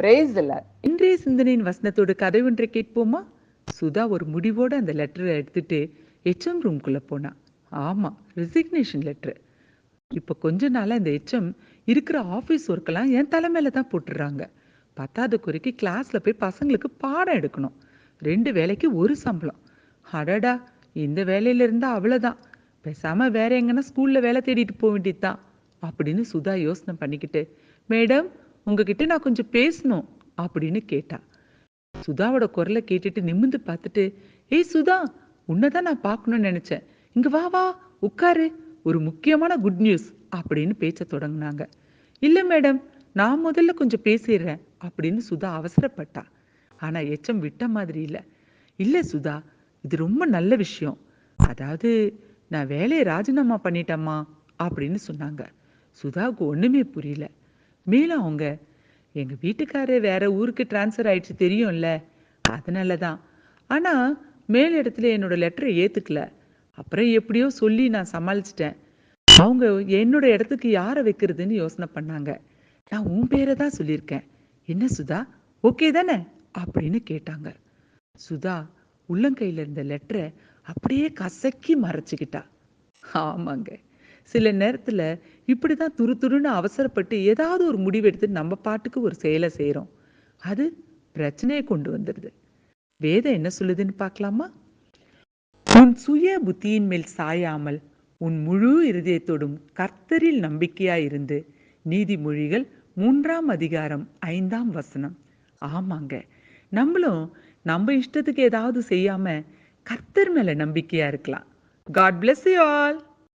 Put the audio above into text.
Price இன்றைய சிந்தனையின் வசனத்தோட கதை ஒன்றை கேட்போமா? சுதா ஒரு முடிவோட அந்த லெட்டரை எடுத்துட்டு ஹெச்எம் ரூம்குள்ள போனா. ஆமா ரெசிக்னேஷன் லெட்டர் இப்போ கொஞ்ச நாளா இந்த ஹெச்எம் இருக்கிற ஆஃபீஸ் ஒர்க்கெல்லாம் என் தலைமையில தான் போட்டுடுறாங்க பத்தாவது குறைக்கு கிளாஸ்ல போய் பசங்களுக்கு பாடம் எடுக்கணும். ரெண்டு வேலைக்கு ஒரு சம்பளம். அடடா இந்த வேலையில இருந்தா அவ்வளவுதான். பேசாம வேற எங்கன்னா ஸ்கூல்ல வேலை தேடிட்டு போக வேண்டியதுதான். அப்படின்னு சுதா யோசனை பண்ணிக்கிட்டு மேடம் உங்ககிட்ட நான் கொஞ்சம் பேசணும் அப்படின்னு கேட்டா. சுதாவோட குரலை கேட்டுட்டு நிமிந்து பார்த்துட்டு ஏய் சுதா உன்னதான் நான் பார்க்கணும்னு நினைச்சேன். இங்க வா வா உட்காரு. ஒரு முக்கியமான குட் நியூஸ் அப்படின்னு பேச்ச தொடங்குனாங்க. இல்ல மேடம் நான் முதல்ல கொஞ்சம் பேசிடுறேன் அப்படின்னு சுதா அவசரப்பட்டா. ஆனா எச்சம் விட்ட மாதிரி இல்ல. இல்ல சுதா இது ரொம்ப நல்ல விஷயம். அதாவது நான் வேலையை ராஜினாமா பண்ணிட்டேம்மா அப்படின்னு சொன்னாங்க. சுதாவுக்கு ஒண்ணுமே புரியல. மேலும் அவங்க எங்க வீட்டுக்காரரு வேற ஊருக்கு ட்ரான்ஸ்ஃபர் ஆயிடுச்சு தெரியும்ல? அதனால தான் ஆனா மேல் இடத்துல என்னோட லெட்டரை ஏத்துக்கல. அப்புறம் எப்படியோ சொல்லி நான் சமாளிச்சிட்டேன். அவங்க என்னோட இடத்துக்கு யாரை வைக்கிறதுன்னு யோசனை பண்ணாங்க. நான் உன் பேரை தான் சொல்லியிருக்கேன். என்ன சுதா? ஓகே தானே? அப்படின்னு கேட்டாங்க. சுதா உள்ளங்கையில் இருந்த லெட்டரை அப்படியே கசக்கி மறைச்சிக்கிட்டா. ஆமாங்க. சில நேரத்துல இப்படிதான் துரு துருன்னு அவசரப்பட்டு ஏதாவது ஒரு முடிவெடுத்து நம்ம பாட்டுக்கு ஒரு செயலை செய்கிறோம் அது பிரச்சனையை கொண்டு வந்துடுது. வேதம் என்ன சொல்லுதுன்னு பார்க்கலாமா? உன் சுய புத்தியின் மேல் சாயாமல் உன் முழு இருதயத்தோடும் கர்த்தரில் நம்பிக்கையாயிருந்து நீதிமொழிகள் மூன்றாம் அதிகாரம் ஐந்தாம் வசனம். ஆமாங்க. நம்மளும் நம்ம இஷ்டத்துக்கு ஏதாவது செய்யாம கர்த்தர் மேல நம்பிக்கையா இருக்கலாம். God bless you all